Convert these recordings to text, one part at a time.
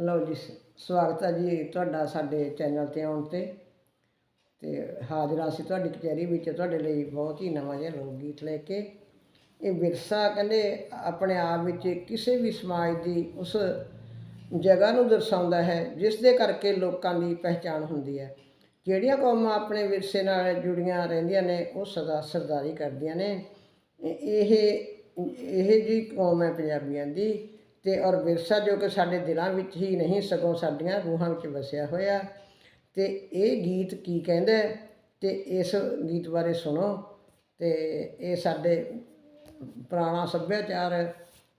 ਲਓ ਜੀ, ਸ- ਸਵਾਗਤ ਹੈ ਜੀ ਤੁਹਾਡਾ ਸਾਡੇ ਚੈਨਲ ਤੇ ਆਉਣ ਤੇ। ਤੇ ਹਾਜ਼ਰ ਹਾਂ ਅਸੀਂ ਤੁਹਾਡੀ ਕਚਹਿਰੀ ਵਿੱਚ, ਤੁਹਾਡੇ ਲਈ ਬਹੁਤ ਹੀ ਨਵਾਂ ਜਿਹਾ ਲੋਕ ਗੀਤ ਲੈ ਕੇ। ਇਹ ਵਿਰਸਾ ਕਹਿੰਦੇ ਆਪਣੇ ਆਪ ਵਿੱਚ ਕਿਸੇ ਵੀ ਸਮਾਜ ਦੀ ਉਸ ਜਗ੍ਹਾ ਨੂੰ ਦਰਸਾਉਂਦਾ ਹੈ, ਜਿਸ ਦੇ ਕਰਕੇ ਲੋਕਾਂ ਦੀ ਪਹਿਚਾਣ ਹੁੰਦੀ ਹੈ। ਜਿਹੜੀਆਂ ਕੌਮਾਂ ਆਪਣੇ ਵਿਰਸੇ ਨਾਲ ਜੁੜੀਆਂ ਰਹਿੰਦੀਆਂ ਨੇ, ਉਹ ਸਦਾ ਸਰਦਾਰੀ ਕਰਦੀਆਂ ਨੇ। ਇਹ ਇਹ ਜੀ ਕੌਮ ਹੈ ਪੰਜਾਬੀਆਂ ਦੀ। ਤੇ ਔਰ ਵਿਰਸਾ ਜੋ ਕਿ ਸਾਡੇ ਦਿਲਾਂ ਵਿੱਚ ਹੀ ਨਹੀਂ, ਸਗੋਂ ਸਾਡੀਆਂ ਰੂਹਾਂ ਵਿੱਚ ਵਸਿਆ ਹੋਇਆ। ਤੇ ਇਹ ਗੀਤ ਕੀ ਕਹਿੰਦਾ ਹੈ? ਤੇ ਇਸ ਗੀਤ ਬਾਰੇ ਸੁਣੋ। ਤੇ ਇਹ ਸਾਡੇ ਪੁਰਾਣਾ ਸੱਭਿਆਚਾਰ ਹੈ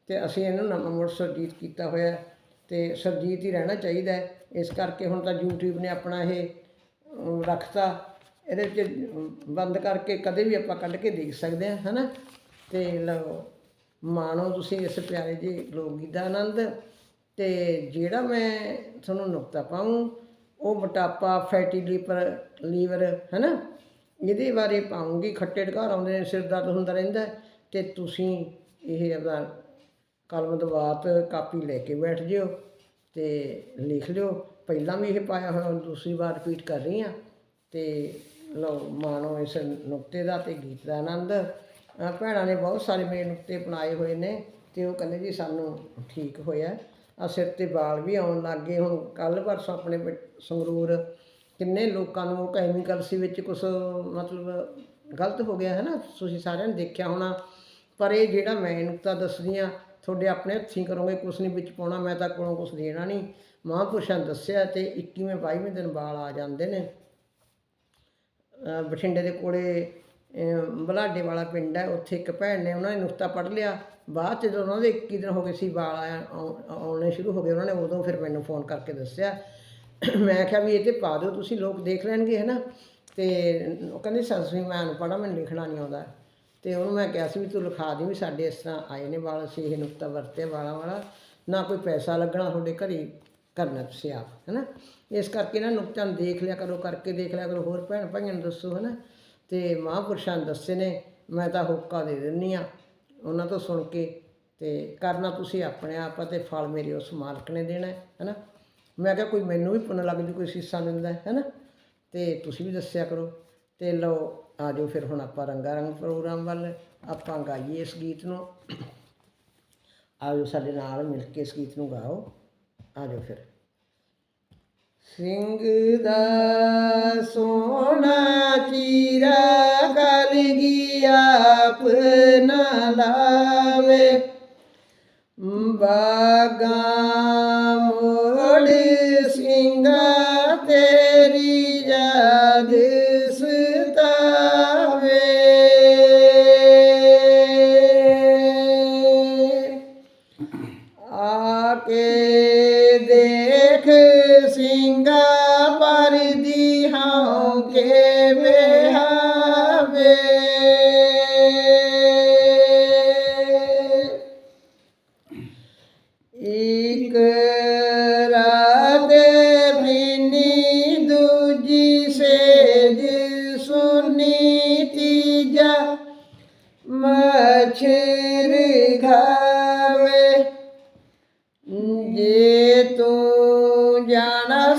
ਤੇ ਅਸੀਂ ਇਹਨੂੰ ਨਵਾਂ ਮੁੜ ਸੁਰਜੀਤ ਕੀਤਾ ਹੋਇਆ ਹੈ। ਤੇ ਸੁਰਜੀਤ ਹੀ ਰਹਿਣਾ ਚਾਹੀਦਾ ਇਸ ਕਰਕੇ ਹੁਣ ਤਾਂ YouTube ਨੇ ਆਪਣਾ ਇਹ ਰੱਖਤਾ। ਇਹਦੇ ਵਿੱਚ ਬੰਦ ਕਰਕੇ ਕਦੇ ਵੀ ਆਪਾਂ ਕੱਢ ਕੇ ਦੇਖ ਸਕਦੇ ਹਾਂ, ਹਨਾ? ਤੇ ਲਓ। ਮਾਣੋ ਤੁਸੀਂ ਇਸ ਪਿਆਰੇ ਜੀ ਲੋਕ ਗੀਤ ਦਾ ਆਨੰਦ। ਤੇ ਜਿਹੜਾ ਮੈਂ ਤੁਹਾਨੂੰ ਨੁਕਤਾ ਪਾਉਂ ਉਹ ਮੋਟਾਪਾ ਫੈਟੀ ਲੀਵਰ ਲੀਵਰ ਹਨਾ? ਇਹਦੇ ਬਾਰੇ ਪਾਉਂਗੀ ਖੱਟੇ ਢਕਾਰ ਆਉਂਦੇ ਨੇ ਸਿਰ ਦਰਦ ਹੁੰਦਾ ਰਹਿੰਦਾ ਹੈ, ਤੇ ਤੁਸੀਂ ਇਹ ਆਪਣਾ ਕਲਮ ਦਵਾਤ ਕਾਪੀ ਲੈ ਕੇ ਬੈਠ ਜਿਓ ਤੇ ਲਿਖ ਲਿਓ। ਪਹਿਲਾਂ ਵੀ ਇਹ ਪਾਇਆ ਹੋਇਆ ਹੁਣ ਦੂਸਰੀ ਵਾਰ ਰਿਪੀਟ ਕਰ ਰਹੀ ਹਾਂ। ਤੇ ਲਓ ਮਾਣੋ ਇਸ ਨੁਕਤੇ ਦਾ ਤੇ ਗੀਤ ਦਾ ਆਨੰਦ। ਭੈਣਾਂ ਨੇ ਬਹੁਤ ਸਾਰੇ ਮੇਰੇ ਨੁਕਤੇ ਅਪਣਾਏ ਹੋਏ ਨੇ ਤੇ ਉਹ ਕਹਿੰਦੇ ਜੀ ਸਾਨੂੰ ਠੀਕ ਹੋਇਆ। ਆ ਸਿਰ ਤੇ ਵਾਲ ਵੀ ਆਉਣ ਲੱਗ ਗਏ। ਹੁਣ ਕੱਲ ਪਰਸੋਂ ਆਪਣੇ ਸੰਗਰੂਰ ਕਿੰਨੇ ਲੋਕਾਂ ਨੂੰ ਕੈਮੀਕਲ ਸੀ ਵਿੱਚ ਕੁਝ ਮਤਲਬ ਗਲਤ ਹੋ ਗਿਆ ਹੈ ਨਾ ਤੁਸੀਂ ਸਾਰਿਆਂ ਨੇ ਦੇਖਿਆ ਹੋਣਾ। ਪਰ ਇਹ ਜਿਹੜਾ ਮੈਂ ਨੁਕਤਾ ਦੱਸਦੀ ਆ ਤੁਹਾਡੇ ਆਪਣੇ ਹੱਥੀਂ ਕਰੋਗੇ, ਕੁਛ ਨਹੀਂ ਵਿੱਚ ਪਾਉਣਾ, ਮੈਂ ਤਾਂ ਕੋਲੋਂ ਕੁਛ ਦੇਣਾ ਨਹੀਂ। ਮਹਾਂਪੁਰਸ਼ਾਂ ਨੇ ਦੱਸਿਆ ਤੇ 21ਵੇਂ 22ਵੇਂ ਦਿਨ ਵਾਲ ਆ ਜਾਂਦੇ ਨੇ। ਬਠਿੰਡੇ ਦੇ ਕੋਲੇ ਬਲਾਡੇ ਵਾਲਾ ਪਿੰਡ ਹੈ, ਉੱਥੇ ਇੱਕ ਭੈਣ ਨੇ ਉਹਨਾਂ ਨੇ ਨੁਕਤਾ ਪੜ੍ਹ ਲਿਆ। ਬਾਅਦ ਚ ਜਦੋਂ ਉਹਨਾਂ ਦੇ 21 ਦਿਨ ਹੋ ਗਏ ਸੀ ਵਾਲ ਆਉਣੇ ਸ਼ੁਰੂ ਹੋ ਗਏ, ਉਹਨਾਂ ਨੇ ਉਦੋਂ ਫਿਰ ਮੈਨੂੰ ਫੋਨ ਕਰਕੇ ਦੱਸਿਆ। ਮੈਂ ਕਿਹਾ ਵੀ ਇਹ ਤੇ ਪਾ ਦਿਓ, ਤੁਸੀਂ ਲੋਕ ਦੇਖ ਲੈਣਗੇ ਹੈ ਨਾ ਤੇ ਉਹ ਕਹਿੰਦੇ, ਸੱਸ ਵੀ ਮੈਂ ਅਨਪੜ੍ਹ ਹਾਂ ਮੈਨੂੰ ਲਿਖਣਾ ਨਹੀਂ ਆਉਂਦਾ। ਤੇ ਉਹਨੂੰ ਮੈਂ ਕਿਹਾ ਸੀ ਵੀ ਤੂੰ ਲਿਖਾ ਦੀ ਵੀ ਸਾਡੇ ਇਸ ਤਰ੍ਹਾਂ ਆਏ ਨੇ ਵਾਲ, ਅਸੀਂ ਇਹ ਨੁਕਤਾ ਵਰਤਿਆ ਵਾਲਾਂ ਵਾਲਾ। ਨਾ ਕੋਈ ਪੈਸਾ ਲੱਗਣਾ ਤੁਹਾਡੇ ਘਰੇ ਕਰਨਾ ਤੁਸੀਂ ਆਪ ਹੈ ਨਾ ਇਸ ਕਰਕੇ ਨਾ ਨੁਕਤਾਂ ਨੂੰ ਦੇਖ ਲਿਆ ਕਰੋ, ਕਰਕੇ ਦੇਖ ਲਿਆ ਕਰੋ। ਹੋਰ ਭੈਣ ਭਾਈਆਂ ਨੂੰ ਦੱਸੋ ਹੈ ਨਾ ਤੇ ਮਹਾਂਪੁਰਸ਼ਾਂ ਨੇ ਦੱਸੇ ਨੇ, ਮੈਂ ਤਾਂ ਹੋਕਾ ਦੇ ਦਿੰਨੀ ਆ ਉਹਨਾਂ ਤੋਂ ਸੁਣ ਕੇ ਤੇ ਕਰਨਾ ਤੁਸੀਂ ਆਪਣੇ ਆਪ ਆ ਤੇ ਫਲ ਮੇਰੇ ਉਸ ਮਾਲਕ ਨੇ ਦੇਣਾ ਹੈ ਨਾ ਮੈਂ ਕਿਹਾ ਕੋਈ ਮੈਨੂੰ ਵੀ ਪੁੰਨ ਲੱਗ ਜੂ ਕੋਈ ਸੀਸਾ ਦਿੰਦਾ ਹੈ ਨਾ ਤੇ ਤੁਸੀਂ ਵੀ ਦੱਸਿਆ ਕਰੋ। ਤੇ ਲਓ, ਆ ਜਾਓ ਫਿਰ ਹੁਣ ਆਪਾਂ ਰੰਗਾ ਰੰਗ ਪ੍ਰੋਗਰਾਮ ਵੱਲ, ਆਪਾਂ ਗਾਈਏ ਇਸ ਗੀਤ ਨੂੰ। ਆਜੋ ਸਾਡੇ ਨਾਲ ਮਿਲ ਕੇ ਇਸ ਗੀਤ ਨੂੰ ਗਾਓ। ਆਜੋ ਫਿਰ। ਸਿੰਘ ਦਾ ਸੋਨਾ ਚੀਰਾ ਕਲਗੀ ਆਪਣਾ ਨਾ ਲਾਵੇ। ਬਾਗਾ ਮੋੜ ਸਿੰਘਾ ਤੇਰੀ ਯਾਦ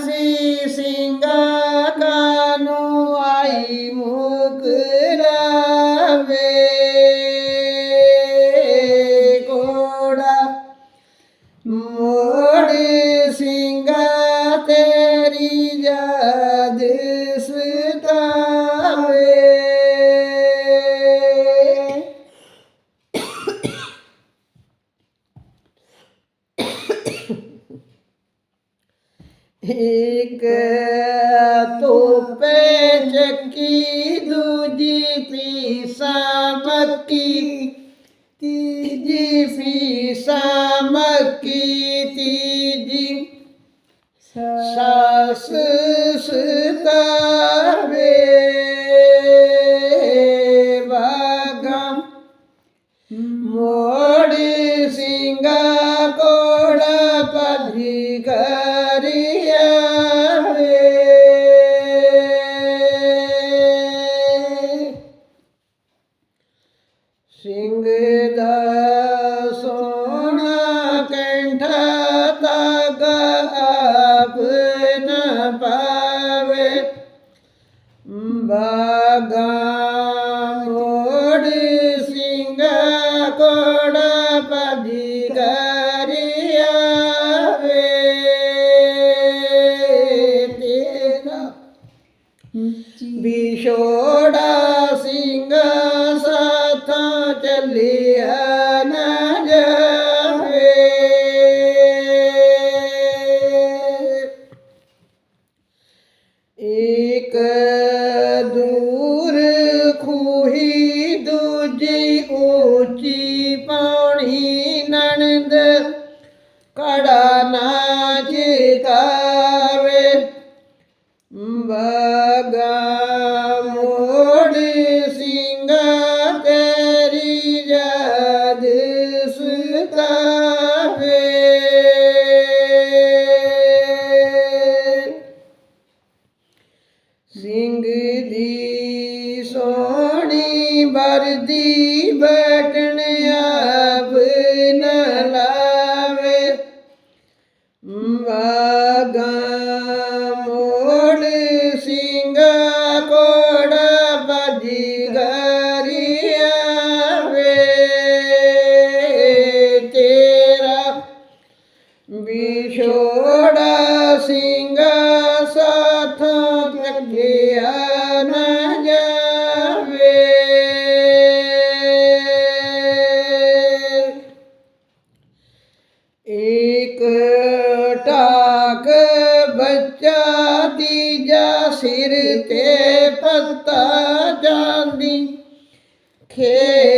ਜਾਣਾ ਸੀ ਤੀਜੀ ਪੀਸਾ ਮੱਕੀ ਤੀਜੀ ਸਾਸ ਸਤਾਵੇ ਬਾਗਮ ਮੋੜ ਸਿੰਘਾ ਕੋੜਾ ਪਧਰੀ ஓடு ਬਗਾ ਮੋੜ ਸਿੰਘਾ ਤੇਰੀ ਯਾਦ ਸਤਾਵੇ ਸਿੰਘ ਦੀ ਸੋਹਣੀ ਵਿਛੋੜਾ ਸਿੰਘਾ ਸਾਥੋਂ ਚੱਲਿਆ ਨਾ ਜਾਵੇ। ਇੱਕ ਟਾਕ ਬੱਚਾ ਤੀਜਾ ਸਿਰ ਤੇ ਪੱਤਾ ਜਾਂਦੀ ਖੇ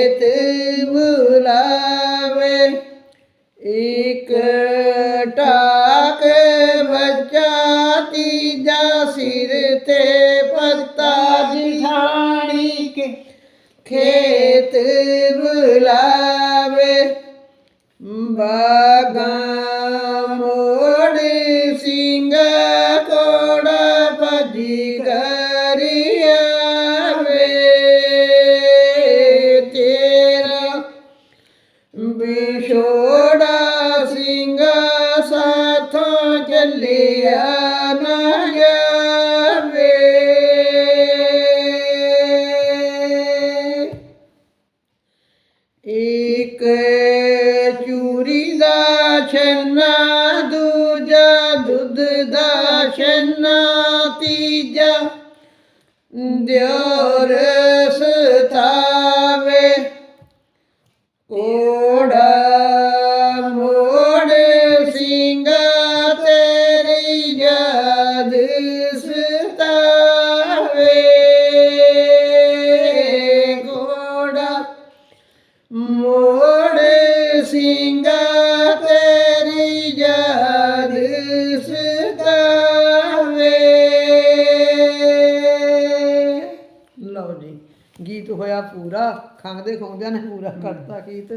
ਬੁਲਾਵੇ ਬਾਗਾ ਮੋੜ ਸਿੰਘ ਕੋੜਾ ਭਜੀ ਕਰੀਆਵੇ। ਤੇਰਾ ਵਿਛੋੜਾ ਸਿੰਘ ਸਾਥੋਂ ਚੱਲਿਆ ਨਾ ਦਿਓਰ ਸਤਾਵੇ ਕੋੜਾ ਮੋੜ ਸਿੰਘਾ ਤੇਰੀ ਯਾਦ ਸਤਾਵੇ ਕੋੜਾ ਪੂਰਾ ਖੰਗਦੇ ਖੁੰਗਦਿਆਂ ਨੇ ਪੂਰਾ ਕਰਤਾ ਗੀਤ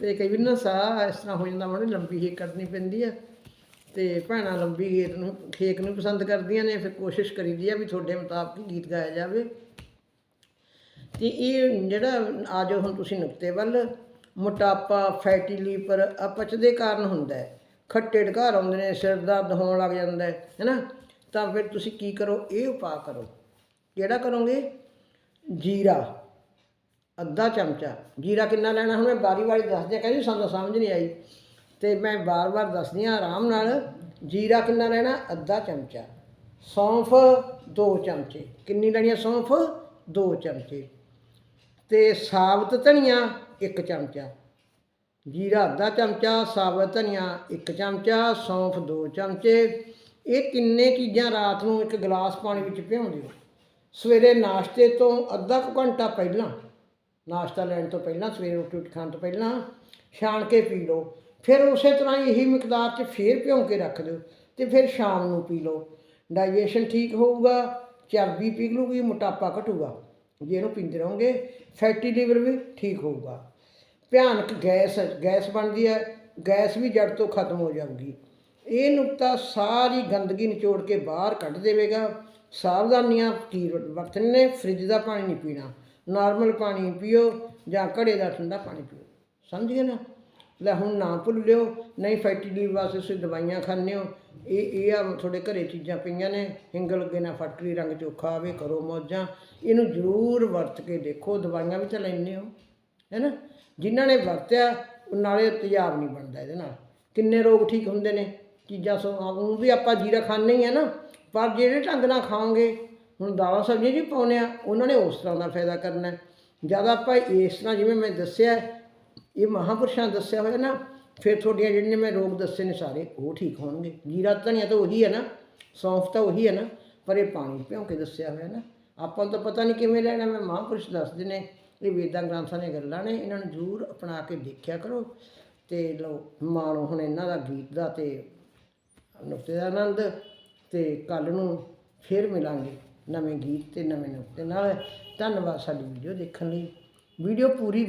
ਤੇ ਕਈ ਵਾਰ ਨਾ ਸਾਹ ਇਸ ਤਰ੍ਹਾਂ ਹੋ ਜਾਂਦਾ, ਮਾੜੀ ਲੰਬੀ ਹੀ ਕਰਨੀ ਪੈਂਦੀ ਆ। ਤੇ ਭੈਣਾਂ ਲੰਬੀ ਗੀਤ ਨੂੰ, ਖੇਕ ਨੂੰ ਪਸੰਦ ਕਰਦੀਆਂ ਨੇ, ਫਿਰ ਕੋਸ਼ਿਸ਼ ਕਰੀਦੀ ਆ ਵੀ ਤੁਹਾਡੇ ਮੁਤਾਬਕ ਗੀਤ ਗਾਇਆ ਜਾਵੇ। ਤੇ ਇਹ ਜਿਹੜਾ ਆ ਜਾਓ ਹੁਣ ਤੁਸੀਂ ਨੁਕਤੇ ਵੱਲ, ਮੋਟਾਪਾ, ਫੈਟੀ ਲੀਵਰ ਅਪਚ ਦੇ ਕਾਰਨ ਹੁੰਦਾ ਹੈ। ਖੱਟੇ ਢਕਾਰ ਆਉਂਦੇ ਨੇ, ਸਿਰ ਦਰਦ ਹੋਣ ਲੱਗ ਜਾਂਦਾ ਹੈ, ਹੈਨਾ? ਤਾਂ ਫਿਰ ਤੁਸੀਂ ਕੀ ਕਰੋ? ਇਹ ਉਪਾਅ ਕਰੋ। ਕਿਹੜਾ ਕਰੋਗੇ? ਜੀਰਾ। ਅੱਧਾ ਚਮਚਾ। ਜੀਰਾ ਕਿੰਨਾ ਲੈਣਾ ਹੁਣ ਮੈਂ ਬਾਰੀ ਵਾਰੀ ਦੱਸ ਕਹਿੰਦੀ ਸਾਨੂੰ ਸਮਝ ਨਹੀਂ ਆਈ। ਤੇ ਮੈਂ ਬਾਰ-ਬਾਰ ਦੱਸਦੀ ਹਾਂ ਆਰਾਮ ਨਾਲ, ਜੀਰਾ ਕਿੰਨਾ ਲੈਣਾ? ਅੱਧਾ ਚਮਚਾ। ਸੌਂਫ 2 ਚਮਚੇ। ਕਿੰਨੀ ਲੈਣੀ ਹੈ ਸੌਂਫ? 2 ਚਮਚੇ। ਤੇ ਸਾਬਤ ਧਨੀਆ 1 ਚਮਚਾ। ਜੀਰਾ ਅੱਧਾ ਚਮਚਾ, ਸਾਬਤ ਧਨੀਆ 1 ਚਮਚਾ, ਸੌਂਫ 2 ਚਮਚੇ। ਇਹ ਤਿੰਨੇ ਚੀਜ਼ਾਂ ਰਾਤ ਨੂੰ ਇੱਕ ਗਲਾਸ ਪਾਣੀ ਵਿੱਚ ਭਿਉਂ ਦਿਓ ਸਵੇਰੇ ਨਾਸ਼ਤੇ ਤੋਂ ਅੱਧਾ ਕੁ ਘੰਟਾ ਪਹਿਲਾਂ ਨਾਸ਼ਤਾ ਲੈਣ ਤੋਂ ਪਹਿਲਾਂ, ਸਵੇਰੇ ਰੋਟੀ ਰੋਟੀ ਖਾਣ ਤੋਂ ਪਹਿਲਾਂ ਛਾਣ ਕੇ ਪੀ ਲਓ। ਫਿਰ ਉਸੇ ਤਰ੍ਹਾਂ ਹੀ ਇਹੀ ਮਿਕਦਾਰ 'ਚ ਫੇਰ ਭਿਉਂ ਕੇ ਰੱਖ ਦਿਓ ਤੇ ਫਿਰ ਸ਼ਾਮ ਨੂੰ ਪੀ ਲਓ। ਡਾਈਜੈਸ਼ਨ ਠੀਕ ਹੋਊਗਾ, ਚਰਬੀ ਪਿਘਲੂਗੀ ਮੋਟਾਪਾ ਘਟੂਗਾ। ਜੇ ਇਹਨੂੰ ਪੀਂਦੇ ਰਹੋਗੇ, ਫੈਟੀ ਲੀਵਰ ਵੀ ਠੀਕ ਹੋਊਗਾ। ਭਿਆਨਕ ਗੈਸ ਗੈਸ ਬਣਦੀ ਹੈ, ਗੈਸ ਵੀ ਜੜ ਤੋਂ ਖਤਮ ਹੋ ਜਾਊਗੀ। ਇਹ ਨੁਕਤਾ ਸਾਰੀ ਗੰਦਗੀ ਨਿਚੋੜ ਕੇ ਬਾਹਰ ਕੱਢ ਦੇਵੇਗਾ। ਸਾਵਧਾਨੀਆਂ ਕੀ ਵਰਤਣ ਨੇ? ਫ੍ਰਿਜ ਦਾ ਪਾਣੀ ਨਹੀਂ ਪੀਣਾ। ਨਾਰਮਲ ਪਾਣੀ ਪੀਓ ਜਾਂ ਘੜੇ ਦਾ ਠੰਡਾ ਪਾਣੀ ਪੀਓ। ਸਮਝ ਗਏ ਨਾ? ਲੈ ਹੁਣ ਨਾ ਭੁੱਲਿਓ ਨਹੀਂ ਫੈਟੀ ਲੀਵਰ ਵਾਸਤੇ ਤੁਸੀਂ ਦਵਾਈਆਂ ਖਾਂਦੇ ਹੋ। ਇਹ ਇਹ ਆ ਤੁਹਾਡੇ ਘਰੇ ਚੀਜ਼ਾਂ ਪਈਆਂ ਨੇ ਹਿੰਗ ਲੱਗੇ ਨਾ ਫਟਕਰੀ ਰੰਗ ਚੋਖਾ ਆਵੇ, ਕਰੋ ਮੌਜਾਂ। ਇਹਨੂੰ ਜ਼ਰੂਰ ਵਰਤ ਕੇ ਦੇਖੋ, ਦਵਾਈਆਂ ਵੀ ਤਾਂ ਲੈਂਦੇ ਹੋ ਹੈਨਾ ਜਿਨ੍ਹਾਂ ਨੇ ਵਰਤਿਆ ਨਾਲੇ ਤੇਜ਼ਾਬ ਨਹੀਂ ਬਣਦਾ ਇਹਦੇ ਨਾਲ। ਕਿੰਨੇ ਰੋਗ ਠੀਕ ਹੁੰਦੇ ਨੇ, ਚੀਜ਼ਾਂ ਸੋ ਉਹ ਵੀ ਆਪਾਂ ਜੀਰਾ ਖਾਂਦੇ ਹੀ ਹੈ ਨਾ, ਪਰ ਜਿਹੜੇ ਢੰਗ ਨਾਲ ਖਾਓਗੇ ਹੁਣ ਦਾਲਾਂ ਸਬਜ਼ੀਆਂ ਜੀ ਪਾਉਂਦੇ ਆ ਉਹਨਾਂ ਨੇ ਉਸ ਤਰ੍ਹਾਂ ਦਾ ਫਾਇਦਾ ਕਰਨਾ ਹੈ। ਜਦ ਆਪਾਂ ਇਸ ਤਰ੍ਹਾਂ ਜਿਵੇਂ ਮੈਂ ਦੱਸਿਆ, ਇਹ ਮਹਾਂਪੁਰਸ਼ਾਂ ਦੱਸਿਆ ਹੋਇਆ ਨਾ, ਫਿਰ ਤੁਹਾਡੀਆਂ ਜਿਹੜੀਆਂ ਮੈਂ ਰੋਗ ਦੱਸੇ ਨੇ ਸਾਰੇ, ਉਹ ਠੀਕ ਹੋਣਗੇ। ਜੀਰਾ ਧਨੀਆ ਤਾਂ ਉਹੀ ਹੈ ਨਾ, ਸੌਂਫ ਤਾਂ ਉਹੀ ਹੈ ਨਾ, ਪਰ ਇਹ ਪਾਣੀ ਭਿਉਂ ਕੇ ਦੱਸਿਆ ਹੋਇਆ ਨਾ। ਆਪਾਂ ਨੂੰ ਤਾਂ ਪਤਾ ਨਹੀਂ ਕਿਵੇਂ ਲੈਣਾ, ਮੈਂ ਮਹਾਂਪੁਰਸ਼ ਦੱਸਦੇ ਨੇ ਇਹ ਵੇਦਾਂ ਗ੍ਰੰਥਾਂ ਦੀਆਂ ਗੱਲਾਂ ਨੇ, ਇਹਨਾਂ ਨੂੰ ਜ਼ਰੂਰ ਅਪਣਾ ਕੇ ਦੇਖਿਆ ਕਰੋ। ਤੇ ਲੋ ਮਾਣੋ ਹੁਣ ਇਹਨਾਂ ਦਾ ਗੀਤ ਦਾ ਤੇ ਨੁਕਤੇ ਦਾ ਆਨੰਦ ਤੇ ਕੱਲ ਨੂੰ ਫੇਰ ਮਿਲਾਂਗੇ। ਨਵੇਂ ਗੀਤ ਤੇ ਨਵੇਂ ਨੁਕਤੇ। ਨਾਲ ਧੰਨਵਾਦ ਸਾਡੀ ਵੀਡੀਓ ਦੇਖਣ ਲਈ। ਵੀਡੀਓ ਪੂਰੀ